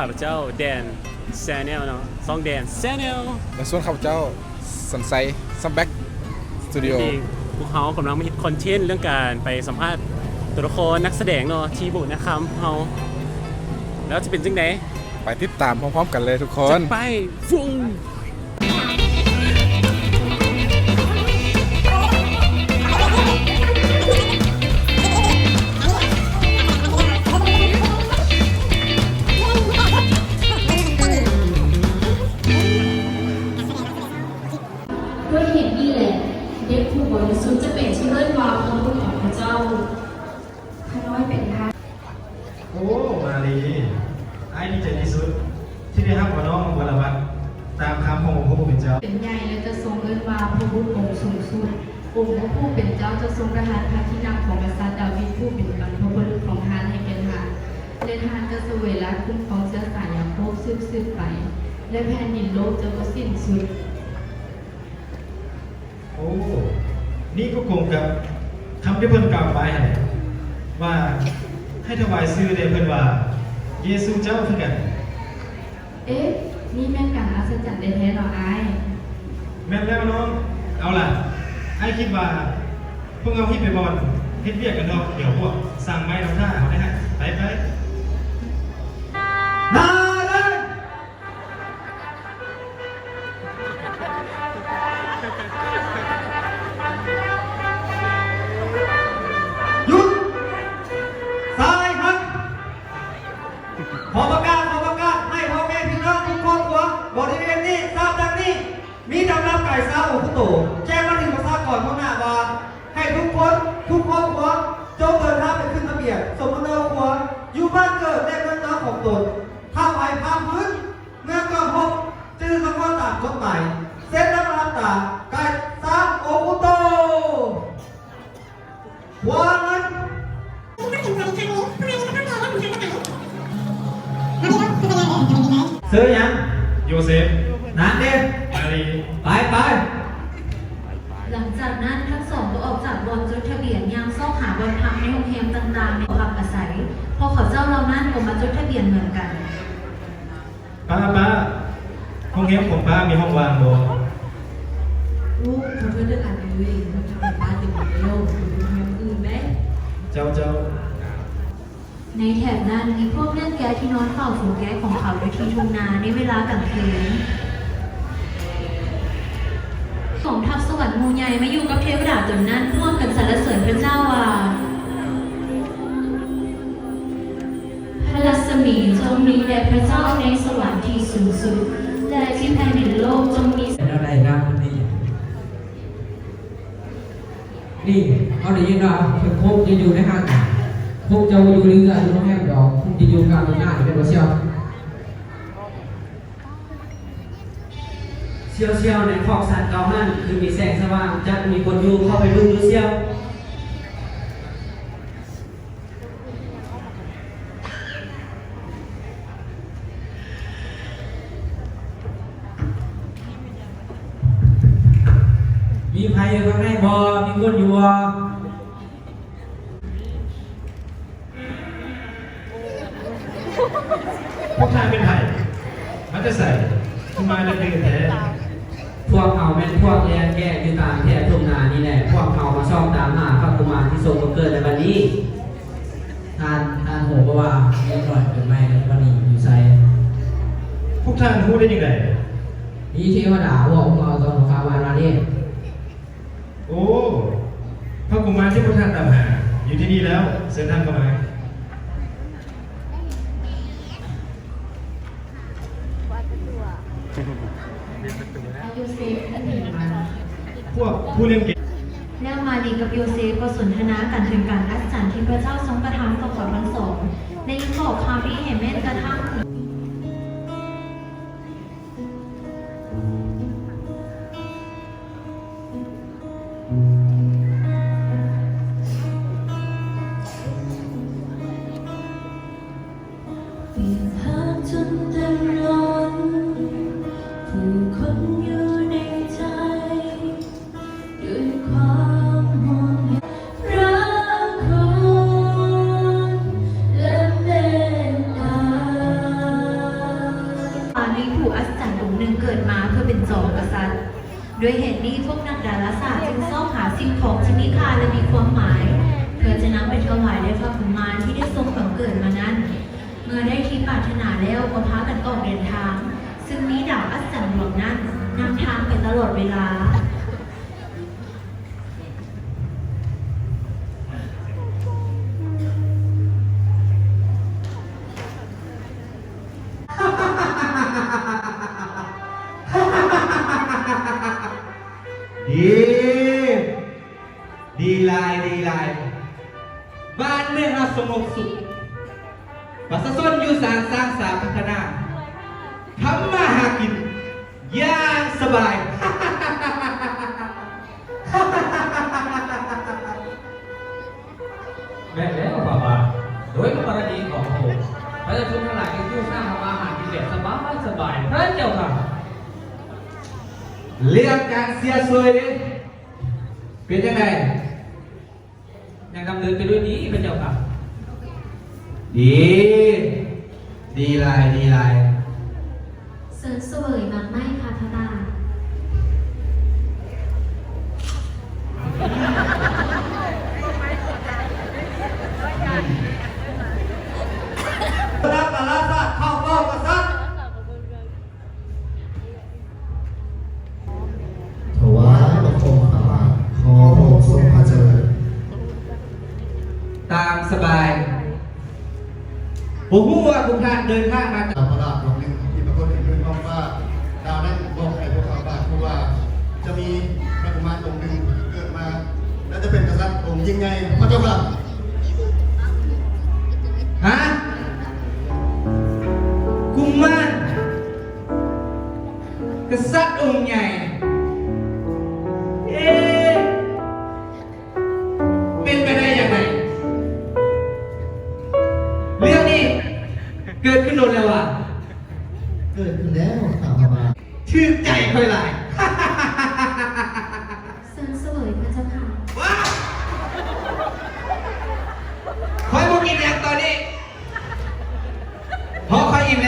ายดีกับข้าพเจ้าแดนแซนเนลเนาะซองแดนแซนเนลและส่วนข้าพเจ้าสันไซซัมแบ็กสตูดิโอจริงพวกเขากำลังมาฮิตคอนเทนต์เรื่องการไปสัมภาษณ์ตัวละครนักแสดงเนาะทีบุนะครับเขาแล้วจะเป็นจังไดไปติดตามพร้อมๆกันเลยทุกคจะนไปฟุ้ง ไปและแผ่นดินโลกจะบ่สิ้นสุด โอ้ นี่ก็คงกับคำที่เพิ่นกล่าวไปหั่นแหละว่าให้ถวายซื้อเดเพิ่นว่า เยซูเจ้าคือกัน เอ๊ะ นี่แม่นการอัศจรรย์แท้ๆเหรอไอ้ายแม่นแล้วน้อง เอาล่ะไอ้คิดว่า พวกเราที่ไปบอลเฮ็ดเวียกกันดอกเดี๋ยวพวกสั่งไม้ทำท่าเอาได้ฮะไปไป ออกจากบอนจดทะเบียนยังซ่องหาบอนพักในโรงแรมต่างๆในพักอาศัยพอเขาเจ้าเรานั่นก็มาจดทะเบียนเหมือนกัน ป้าป้าห้องเงี้ยผมป้ามีห้องว่างบ่ลูกเขาเพื่อนเลือกอ่านเองมันจะเป็นบ้านเด็กในโลกหรือโรงแรมอื่นไหมเจ้าเจ้าในแถบนั้นมีพวกเล่นแก๊สที่นอนเฝ้าฝูงแก๊สของเขาในที่ทุ่งนาในเวลากลางคืน ของทัพสวรรค์มูใหญ่มาอยู่กับเทวดาตนนั้นร่วมกันสรรเสริญพระเจ้าว่าพระรัศมีจงมีแด่พระเจ้าในสวรรค์ที่สูงสุดและที่แผ่นดินโลกจงมีเป็นอะไรครับนี่นี่เอาได้ยินว่าเพิ่นคงจะอยู่ในห้างคงจะอยู่เรืออยู่โรงแรมดอกคงจะอยู่กลางหน้าเป็นบ่เชียว ยวเชี่ยวในฟอกสันเกาหันคือมีแสงสว่างจะมีคนอยู่เข้าไปดูดูเชี่ยวมีใครอยู่ข้างในบ่มีคนอยู่บ่พวกท่านเป็นไผ่มันจะใส่ทำไมเราเป็นแท้ พวกเขาแม่นพวกแย่แก่อยู่ตามแท่ทุ่งนานี่แหละพวกเขามาชอบตามหาพระกุมารที่ทรงมาเกิดในวันนี้ทานทานโหบ่ว่าเรียบร้อยเป็นไหมวันนี้อยู่ไสพวกท่านพูดได้ยังไงมีเทวดาบอกเราตอนฟ้าวันมานี่โอ้พระกุมารที่พวกท่านตามหาอยู่ที่นี่แล้วเชิญท่านเข้ามาอายุเซฟอันนี้มา พวกผู้เล่นเก่งแล้วมารีกับโยเซฟก็สนทนากันถึงการอัศจรรย์ที่พระเจ้าทรงประทานต่อเขาทั้งสอง ในยุคของคารีเฮเมนกระทั่ง ด้วยเหตุนี้พวกนักดาราศาสตร์จึงซ่องหาสิ่งของที่มีค่าและมีความหมาย เพื่อจะนำไปถวายในพระกุมารที่ได้ทรงบังเกิดมานั้น เมื่อได้ที่ปรารถนาแล้วก็พากันออกเดินทาง ซึ่งมีดาวอัศจรรย์ดวงนั้นนำทางไปตลอดเวลา ดี ดีลายดีลายบ้านเมืองเราสงบสุขประชาชนอยู่สร้างสร้างสาพัฒนาทำมาหากินอย่างสบาย เรื่องการเสียสวยเป็นยังไงยังดำเนินไปด้วยนี้พระเจ้าค่ะดี ดีหลายดีหลายเสริญเสวยมากไม่ค่ะพระบาท เดินทางมาดาวพระราชดวงหนึ่งที่ปรากฏเห็นขึ้นบอกว่าดาวนั้นบอกให้พวกเขาบาทเพราะว่าจะมีพระกุมารองค์หนึ่งเกิดมา และจะเป็นกษัตริย์องค์ยิ่งใหญ่พระเจ้าค่ะ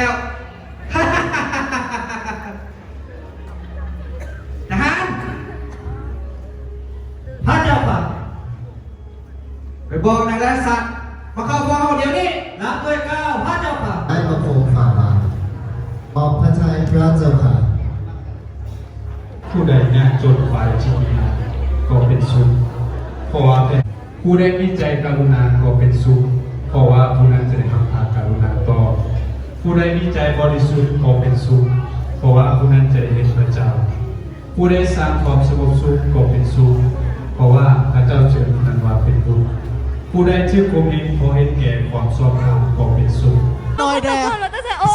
แล้วทหารพระเจ้าค่ะไปบอกนายรัสัตว์มาเข้าเฝ้าเดี๋ยวนี้รับด้วยเกล้าวพระเจ้าค่ะได้บังคมฝ่าบาทขอบพระทัยพระเจ้าค่ะ ผู้ใดยากจนฝ่ายชีวิตก็เป็นสุขเพราะว่าเป็นผู้ใดมีใจกรุณาก็เป็นสุข ใดมีใจบริสุทธิ์ก็เป็นสุขเพราะว่าผู้นั้นจะได้เห็นพระเจ้า ผู้ใดสร้างความสงบสุขก็เป็นสุขเพราะว่าพระเจ้าเจิญผู้นั้นว่าเป็นบุญผู้ใดชื่อคมดินขอเห็นแก่ความชอบธรรมก็เป็นสุขซอยแดง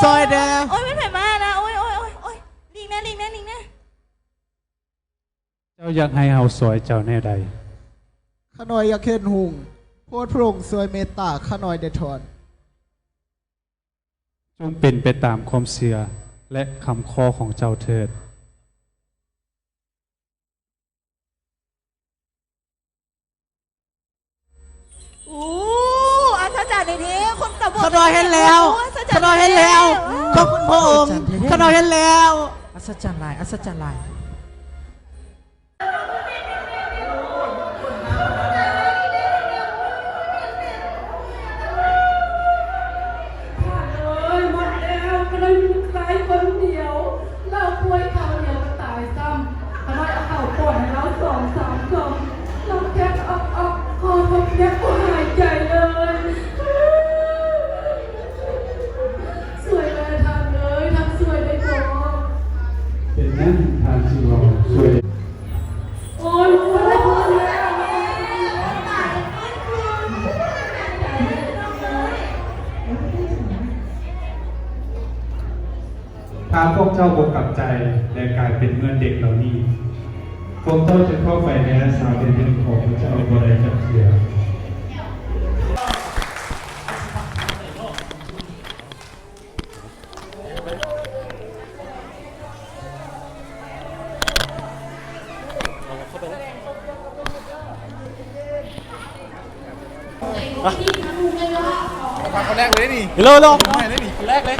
ซอยแดงโอ้ยไม่เผ็ดมากนะโอ้ยโอ้ยโอ้ยโอ้ยลิงนะลิงนะลิงนะเจ้าอยากให้เฮาสวยเจ้าแน่ใดข้าน้อยอยากเห็นหุงโพดพระองค์สวยเมตตาข้าน้อยเดทอน จงเป็นไปตามความเชื่อและคำขอของเจ้าเถิดอู้อัศจรรย์ในนี้คนตะบนข้าน้อยเห็นแล้วข้าน้อยเห็นแล้วขอบคุณพระองค์ข้าน้อยเห็นแล้ว อัศจรรย์ลายอัศจรรย์ลาย องสามกล่องเราแค่ออกออกคอทบแค่ก็หายใจเลย สวยเลยทำเลยทำสวยไปก่อนเป็นนั้นทางที่เราสวย โอ้ยพอแล้วพอแล้วถ้าพวกเจ้าบกกลับใจและกลายเป็นเมื่อเด็กเหล่านี้ พวกเจ้าจะเข้าไปในรักษาเป็นเป็นของพระเจ้าบริจักเสียฟังคนแรกเลยนี่ฮัลโหลฮัลโหลไม่ได้นี่แรกเลย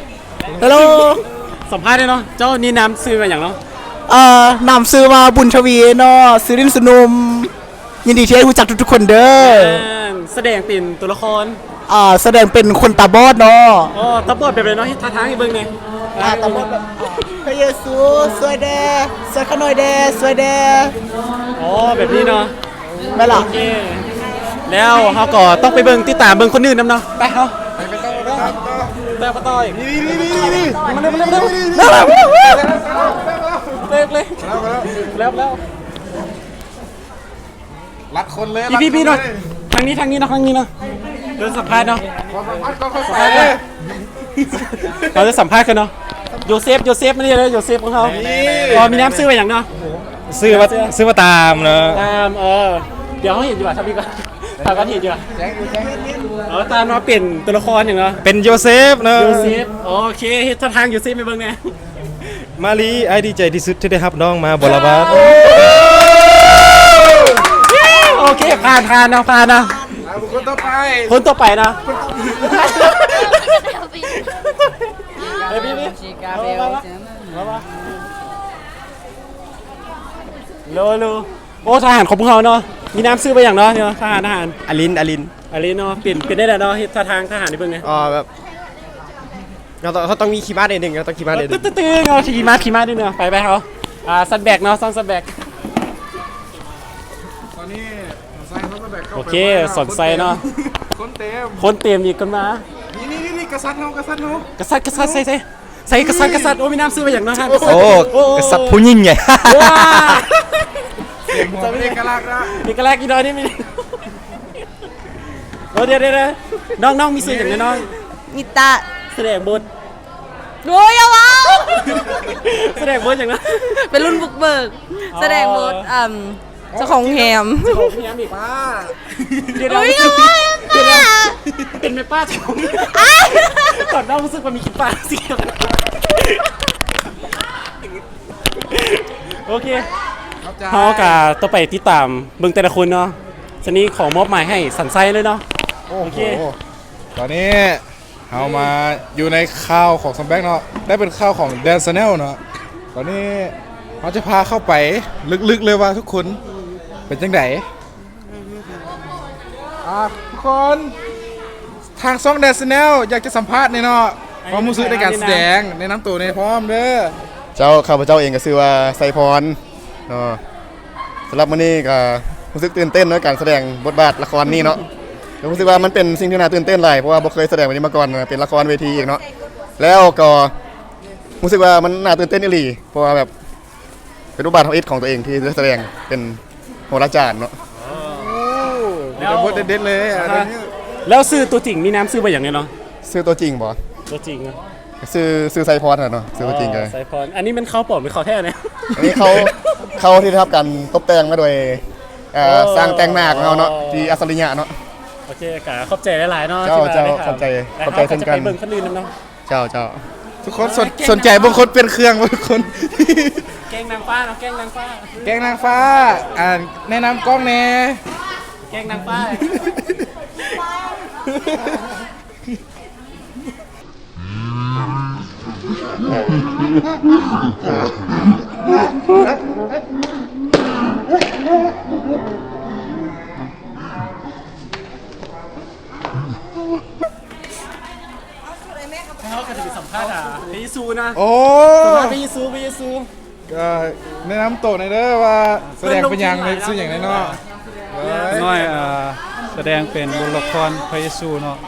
ฮัลโหลสัมภาษณ์ได้เนาะ เจ้านี่น้ำซื้อมาอย่างเนาะ เอ่อนำซื้อมาบุญชวีเนาะซื้อรินสนุม ยินดีที่ได้รู้จักทุกๆคนเด้ออ่าแสดงเป็นตัวละครอ่าแสดงเป็นคนตาบอดเนาะอ๋อตะบอดแบบเลยเนาะที่ท่าทางให้เบิ่งเนี่ยอ่าตาบอดแบบพระเยซูสวยแดสวยขน่อยแดสวยแดอ๋อแบบนี้เนาะแม่ล่ะโอเคแล้วเขาก็ต้องไปเบิ่งติดตามเบิ่งคนอื่นนำเนาะไปเขาไปไปต่อไปต่อต่ออีกนี่นี่นี่นี่มาเร็วมาเร็วมาเร็ว เร็วเร็วเลยแล้วแล้วรัดคนเลยพี่พี่พี่หน่อยทางนี้ทางนี้เนาะทางนี้เนาะเดินสัมภาษณ์เนาะก็ค่อยสัมไปภาษณ์เลเลยยเราจะสัมภาษณ์กันเนาะโยเซฟโยเซฟไม่ได้เลยโยเซฟของเขาพอมีน้ำซื้อไปอย่างเนาะซื้อมาซื้อมาตามเนอะตามเออเดี๋ยวเขาเห็นดีกว่าทำดีกว่าทำกันเห็นดีกว่าแจ้งอยู่แจ้งเออตามมาเปลี่ยนตัวละครอย่างเนาะเป็นโยเซฟเนอะโยเซฟโอเคเฮ็ดท่าทางโยเซฟไปเบิ่งแน่ มาลีไอดีใจที่สุดที่ได้รับน้องมาบลาบาสโอเคผ่านผ่านเนาะผ่านเนาะเอาบุคคลต่อไปคนต่อไปเนาะเฮ้ยพี่พี่เอามามามาโลโลโอ้ทหารของพวกเราเนาะมีน้ำซื้อไปอย่างเนาะเนี่ยทหารทหารอลินอลินอะไรเนาะเปลี่ยนเปลี่ยนได้แล้วเนาะเฮ็ดท่าทางทหารนี่เบิ่งไงอ๋อแบบ เราต้องเขาต้องมีคีย์บ้านนิดนึงเราต้องคีย์บ้านนิดนึตึ๊งดตึ๊ดตึ๊ดเอาขี่ม้าขี่ม้าด้วยเนาะไปไปเขาอ่าซันแบกเนาะซันซันแบก ตอนนี้ใส่เขาก็แบกเข้าไปโอเคสนใจเนาะคนเต็มคนเตรียมอีกกันมานี่นี่นี่กษัตริย์เฮากษัตริย์เฮากษัตริย์กษัตริย์ใส่ใส่ใส่กษัตริย์กษัตริย์โอ้มีน้ำซื้อไปอย่างเนาะท่านโอ้กษัตริย์ผู้ยิ่งใหญ่ ว้าเสียงหัวเป็นเอกลักษณ์นะมีกระแลกอีกหน่อยนี่มีโอ้เดี๋ยวเดี๋ยวเดี๋ยวน้องน้องมีสื่ออย่างไรน้อง นิตา แสดงบทโอ้ยอย่าว้าวแสดงบทอย่างนั้น เป็นรุ่นบุกเบิก อ๋อ แสดงบทอืมเจ้าของแฮมโอ้พี่ย้ำอีกป้าเดี๋ยวเดี๋ยวโอ้ยอย่าว่าอย่าเดี๋ยวว่าเดี๋ยวเป็นแม่ป้าเจ้าของก่อนน้องรู้สึกว่ามีคิดป้าสิโอเคเข้าใจเขากะต่อไปติดตามเบิ่งแต่ละคนเนาะสนี้ขอมอบหมายให้สันไซเลยเนาะ โอ้โอโหเคตอนนี้ เรามาอยู่ในข้าวของซัมแบ็กเนาะได้เป็นข้าวของแดนซ n แนลเนาะตอนนี้เราจะพาเข้าไปลึกๆเลยว่าทุกคนเป็นจังไดอะทุกคนทางซ่องแดนซ n แนลอยากจะสัมภาษณ์ในเนาะความรู้สึกในการแสดงในน้ำตัวในพร้อมเด้อเจ้าข้าพเจ้าเองก็ชื่อว่าไซพรเนาะสำหรับมื้อนี้ก็รู้สึกตื่นเต้นในการแสดงบทบาทละครนี้เนาะ รู้สึกว่ามันเป็นสิ่งที่น่าตื่นเต้นหลายเพราะว่าบ่เคยแสดงแบบนี้มาก่อนนะเป็นละครเวทีอีกเนาะแล้วก็รู้สึกว่ามันน่าตื่นเต้นอีหลีเพราะว่าแบบเป็นรูปบาทของอิทของตัวเองที่ได้แสดงเป็นโหราจารย์เนาะมีแต่บทเด็ดๆเลยอะเดี๋ยวนี้แล้วซื้อตัวจริงมีน้ำซื้อไปอย่างไงเนาะชื่อตัวจริงบ่ตัวจริงอะชื่อชื่อไซพรน่ะเนาะชื่อตัวจริงเลยไซพรอันนี้มันเข้าปลอมหรือเข้าแท้เนี่ย อันนี้เขาเขาที่ได้รับการตกแต่งมาโดยเอ่อโอ้สร้างแต่งหน้าของเราเนาะที่อัศริยะเนาะ โอเคกะขอบใจหลายๆเนาะเจ้าที่มได้เจ้าขอบใจแล้วขอบใจเขาก็เช่นกันจะไปเบิ่งคนอื่นนำเนาะเจ้าเจ้าทุกคนสนสนใจบางคนเป็นเครื่องบางคน แกงนางฟ้าเนาะแกงนางฟ้าแกงนางฟ้า อ่านแนะนำกล้องแน่แกงนางฟ้า เขาก็จะไปสัมภาษณ์อะพระเยซูนะโอ้สัมภาษณ์พระเยซูพระเยซูก็แนะนำตัวหน่อยเด้อว่าแสดงเป็นหยังในชื่ออย่างไรเนาะเอ้ยน้อยอ่าแสดงเป็นบทละครพระเยซูเนาะ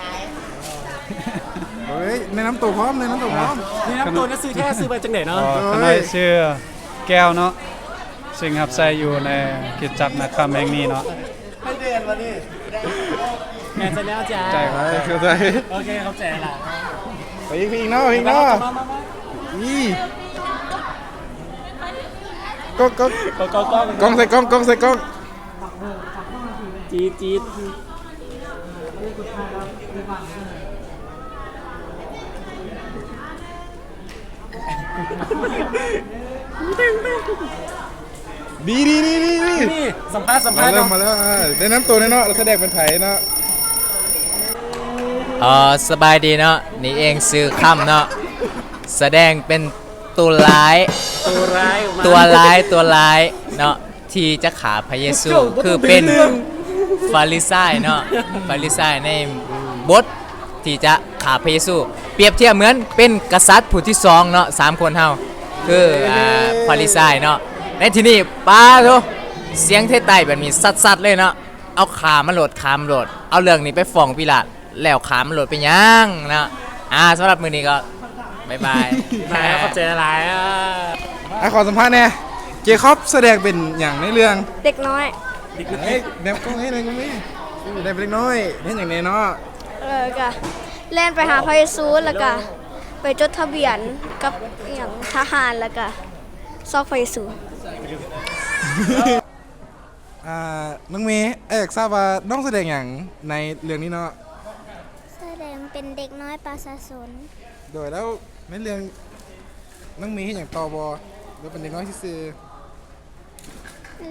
เฮ้ยแนะนำตัวพร้อมแนะนำตัวพร้อมนี่นะตัวหนังสือแท้ซื้อไปจังไหนเนาะก็ขณะชื่อแก้วเนาะซึ่งรับใช้อยู่ในกิจจักรนะครับแห่งนี้เนาะแม่จะแนวจ้าใจคไปรับเข้าใจโอเคเข้าใจละไป อีกพี่อีกเนาะพี่อีกเนาะมามามานี่ก็ก็ก็ก็ก็กล้องใส่กล้องกล้องใส่กล้องจี๊ดจี๊ดดีดีดีดีดีนี่สัมภาษณ์สัมมาภาษณ์แล้วเนาะมาแล้วอ่าแนะนำตัวหน่อยเนาะเราแสดงเป็นไผ่เนาะ ออสบายดีเนาะนี่เองซื้อค่ำเนาะแสดงเป็นตัวร้าย ตัวร้ายออกมาตัวร้ายตัวร้ายเนาะที่จะขาพระเยซูคือเป็นฟาริสายเนาะฟาริสายในบทที่จะขาพระเยซู เปรียบเทียบเหมือนเป็นกษัตริย์ผู้ที่สองเนาะสามคนเฮาคืออ่าฟาริสายเนาะในที่นี้ป้าโตเสียงเทศไต้แบบนี้สัดๆเลยเนาะเอาขามาโหลดขามาโหลด เอาเรื่องนี้ไปฟ้องปิลาต แล้วขามาโหลดไปยังเนาะอ่าสำหรับมือนี้ก็บ๊ายบายนายเข้าใจอะไรอะอะขอสัมภาษณ์แน่เจคอบแสดงเป็นอย่างในเรื่องเด็กน้อยเฮ้ยแนวกล้องให้หน่อยก็มีได้เป็นเล็กน้อยเห็นอย่างนี้เนาะเออก็เล่นไปหาพระเยซูแล้วก็ไปจดทะเบียนกับอหย่างทหารแล้วก็ซอกพระเยซูอ่าน้องเมย์เอกทราบว่าน้องแสดงอย่างในเรื่องนี้เนาะแสดง เป็นเด็กน้อยประชาชนโดยแล้วในเรื่องน้องเมย์เห็นอย่างตอบอหรือเป็นเด็กน้อยที่ซื่อ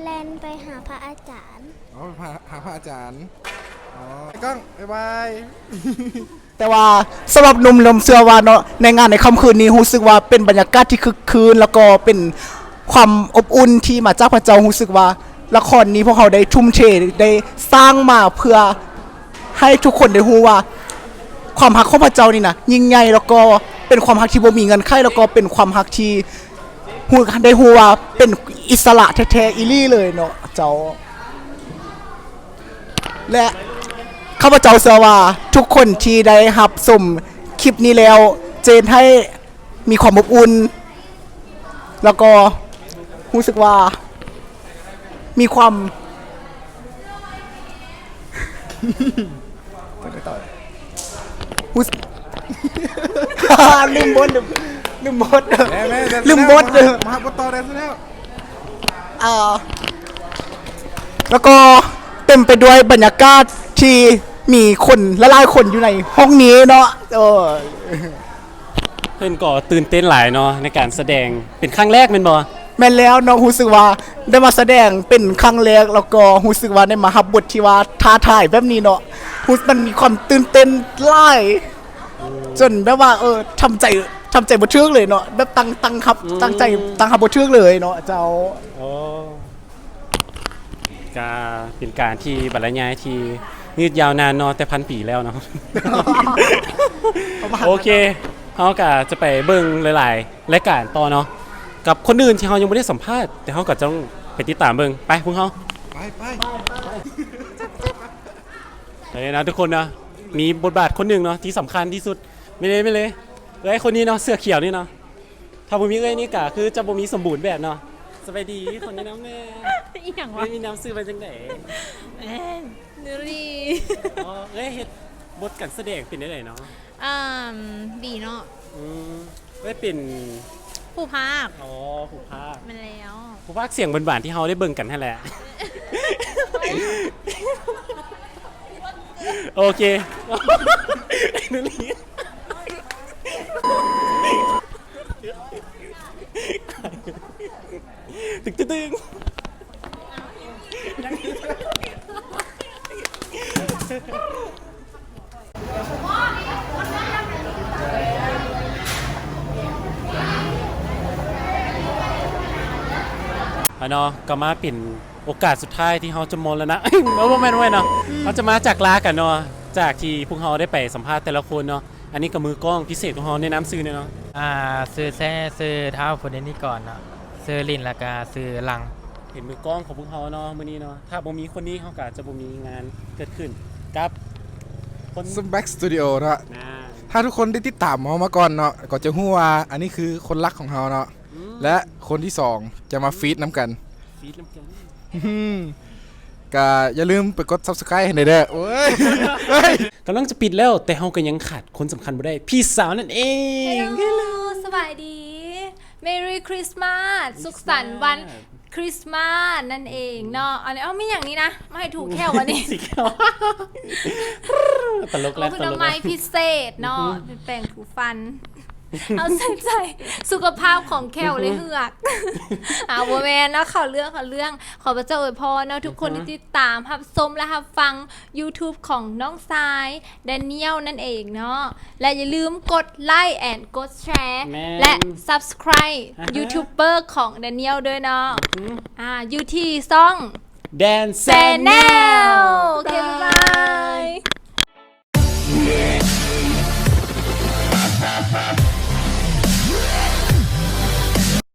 เล่นไปหาพระอาจารย์อ๋อหาหาพระอาจารย์อ๋อไอ้กล้องบ๊ายบาย แต่ว่าสำหรับหนุ่มลมเสือว่าเนาะในงานในค่ำคืนนี้รู้สึกว่าเป็นบรรยากาศที่คึกคืน แล้วก็เป็นความอบอุ่นที่มาจากพระเจ้ารู้สึกว่า ละครนี้พวกเขาได้ทุ่มเทได้สร้างมาเพื่อให้ทุกคนได้รู้ว่า ความฮักของพระเจ้านี่นะยิ่งใหญ่แล้วก็เป็นความฮักที่บ่มีเงินไขแล้วก็เป็นความฮักที่ฮู้ได้ฮู้ว่าเป็นอิสระแท้ๆอีลี่เลยเนาะเจ้า และข้าพเจ้าเชื่อว่าทุกคนที่ได้รับชมคลิปนี้แล้ว เจนให้มีความอบอุ่น แล้วก็รู้สึกว่า มีความ รู้สึกลืมบทลืมลืมบทแม่แม่แดนซ์ลืมบทแล้วมาบทต่อแดนซ์แล้วอ่าแล้วก็เต็มไปด้วยบรรยากาศที่มีคนละลายๆคนอยู่ในห้องนี้เนาะเออเพื่อนก็ตื่นเต้นหลายเนาะในการแสดงเป็นครั้งแรกเป็นบ่แม่นแล้วเนาะรู้สึกว่าได้มาแสดงเป็นครั้งแรกแล้วก็รู้สึกว่าได้มารับบทที่ว่าท้าทายแบบนี้เนาะ รู้สึกมันมีความตื่นเต้นหลายจนแบบว่าเออทำใจทำใจบ่ทึกเลยเนาะแบบตั้งตั้งครับตั้งใจตั้งครับบ่ทึกเลยเนาะเจ้าโอ้ก็เป็นการที่บรรยายที่ยืดยาวนานเนาะแต่พันปีแล้วเนาะโอเคเขาก็จะไปเบิ่งหลายๆรายการต่อเนาะกับคนอื่นที่เขายังไม่ได้สัมภาษณ์แต่เขาก็ต้องไปติดตามเบิ่งไปพวกเขาไปไป เลยนะทุกคนนะมีบทบาทคนหนึ่งเนาะที่สำคัญที่สุดไม่เลยไม่เลยเอ้ยคนนี้เนาะเสื้อเขียวนี่เนาะถ้าบ่มีเอ้ยนี่กะคือจะบ่มีสมบูรณ์แบบเนาะสบายดีคนนี้น้ำแม่อีหยังเอ้วะยมีน้ำซื้อมาจังไหนแม่นดูดีอ๋อเอ้ยเฮ็ดบทการแสดงเป็นได้ไหนเนาะอ่าดีเนาะอืมเอ้ยเป็นผู้ภาคอ๋อผู้ภาคมันแล้วผู้ภาคเสียงบานๆที่เขาได้เบิ่งกันนั่นแหละ โอเคนุลีตึกตึกตึงอะเนาะก็มาเป็น โอกาสสุดท้ายที่เขาจะมนแล้วนะ เอาบ่แม่นไว้เนาะเขาจะมาจากลากันเนาะจากที่พวกเขาได้ไปสัมภาษณ์แต่ละคนเนาะอันนี้ก็มือกล้องพิเศษของเขาแนะนำซื้อเนี่ยเนาะอ่าซื้อแซ่ซื้อเท้าคนนี้ก่อนเนาะซื้อลินแล้วก็ซื้อลัง เห็นมือกล้องของพวกเขาเนาะมื้อนี้เนาะถ้าบ่มีคนนี้เขาก็จะบ่มีงานเกิดขึ้นกับคนสแบ็กสตูดิโอเนาะนะถ้าทุกคนได้ติดตามเรามาก่อนเนาะก็จะรู้ว่าอันนี้คือคนรักของเราเนาะและคนที่สองจะมาฟีดน้ำกันฟีดน้ำกันอืม ก็อย่าลืมไปกด subscribe ให้หน่อยเด้อโอ้ยเฮ้ย กำลังจะปิดแล้วแต่เฮาก็ยังขาดคนสำคัญบ่ได้ พี่สาวนั่นเอง ฮัลโหลสบายดี Merry Christmas สุขสันต์วันคริสต์มาสนั่นเองเนาะอันนี้เอ้าไม่อย่างนี้นะ ไม่ให้ถูกแค่วันนี้สีแก้วตลกก็แล้วคือตลน้ำกไม้แล้ว พิเศษเนาะเป็นแปรงถูฟัน เอาใส่ใจสุขภาพของแควเลยเหือก เอาโมแมนเนาะขอเรื่องขอเรื่อง ขอพระเจ้าอวยพรเนาะทุกคนที่ติดตามรับชมและรับฟัง YouTube ของน้องทรายแดเนียลนั่นเองเนาะและอย่าลืมกดไลค์แอนกดแชร์และ subscribe ยูทูบเบอร์ของแดเนียลด้วยเนาะอ่าอยู่ที่ซ่อง แดนแซเคบ๊ายบาย